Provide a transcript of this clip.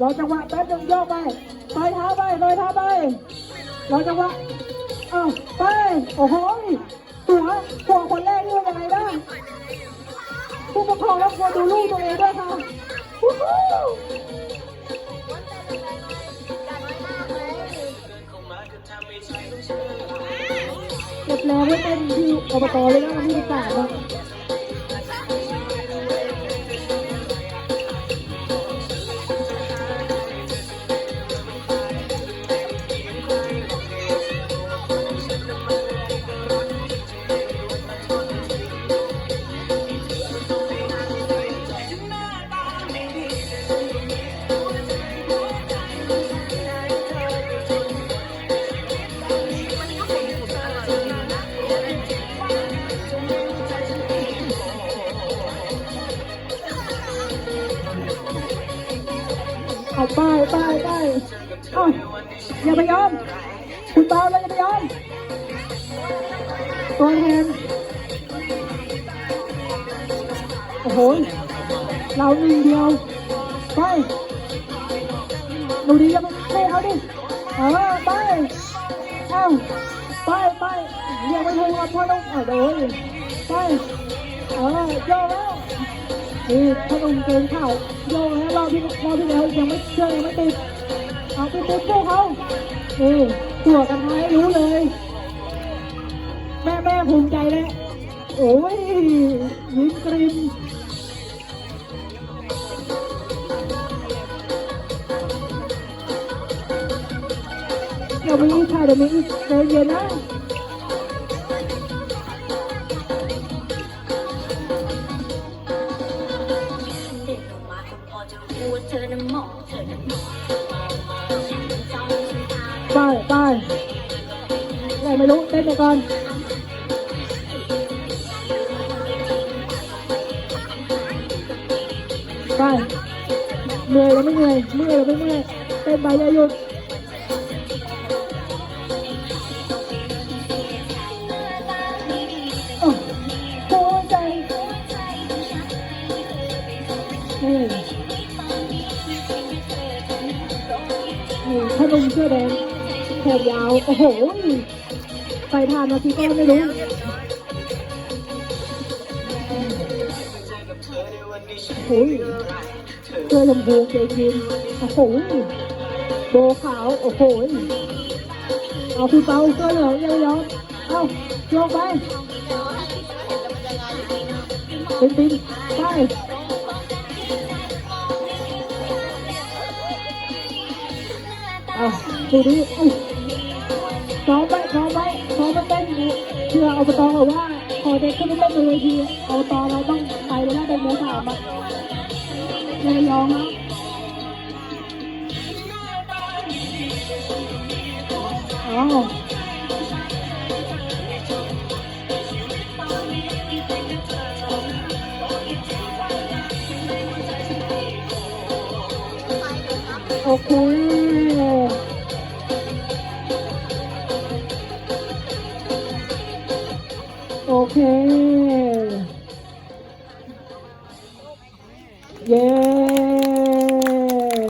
รอจังหวะแป๊บนึงโยกไปไปเท้าไปไปเท้าไปรอจังหวะเอ้าไป โอ้โหตัวตัวคนแรกนี่ยังไงบ้างผู้ปกครองรับควรดูลูกตัวเองด้วยค่ะเก็บแรงไว้เป็นที่อบตเลยนะวันที่สิบแปด เอาไปไปไปเอาอย่าไปยอม คุณตาเลยอย่าไปยอม ตัวแทนโอ้โห เราหนึ่งเดียว ไปดูดีอย่าไปให้เขาดิเออไป เอ้าไปไปเรียกไปโทรมาพ่อต้องเออโดนไปเออโยแล้ว นี่พนมเกงเข่าโยงแล้วรอบที่รอบที่แล้วยังไม่เชื่อยังไม่ติดเอาไปติดพวกเขานี่ตัวกันท้รู้เลย แม่แม่ภูมิใจแล้วโอ้ยยิ้มกริมเดี๋ยวมีอีกค่ะเดี๋ยวมีอีกใจเย็นนะ เธอน่ะมองเธอน่ะมองฉันจ้องฉันตาไปไปไหนไม่รู้เต้นไปก่อนไปเหนื่อยแล้วไม่เหนื่อยเมื่อยแล้วไม่เมื่อยเต้นไปอย่าหยุดโอ้หัวใจ นี่ขนเสื้อแดงแขนยาว โอ้โหใส่ทานมาทีก็ไม่รู้โอ้ยเสื้อชมพูเกงยีนโอ้โหโบขาว โอ้โหเอาคุณเปาเสื้อเหลืองยาวๆเอาโยกไปปินปินไป เอาดูดิซ้อมไปซ้อมไปซ้อมมาเต้นเชื่อเอาไปตองบอกว่าขอเด็กขึ้นไปเต้นบนเวทีเอาตองเราต้องไปแล้วนะเป็นโมสามอะระยองนะอ้าวโอ okay. Yeah.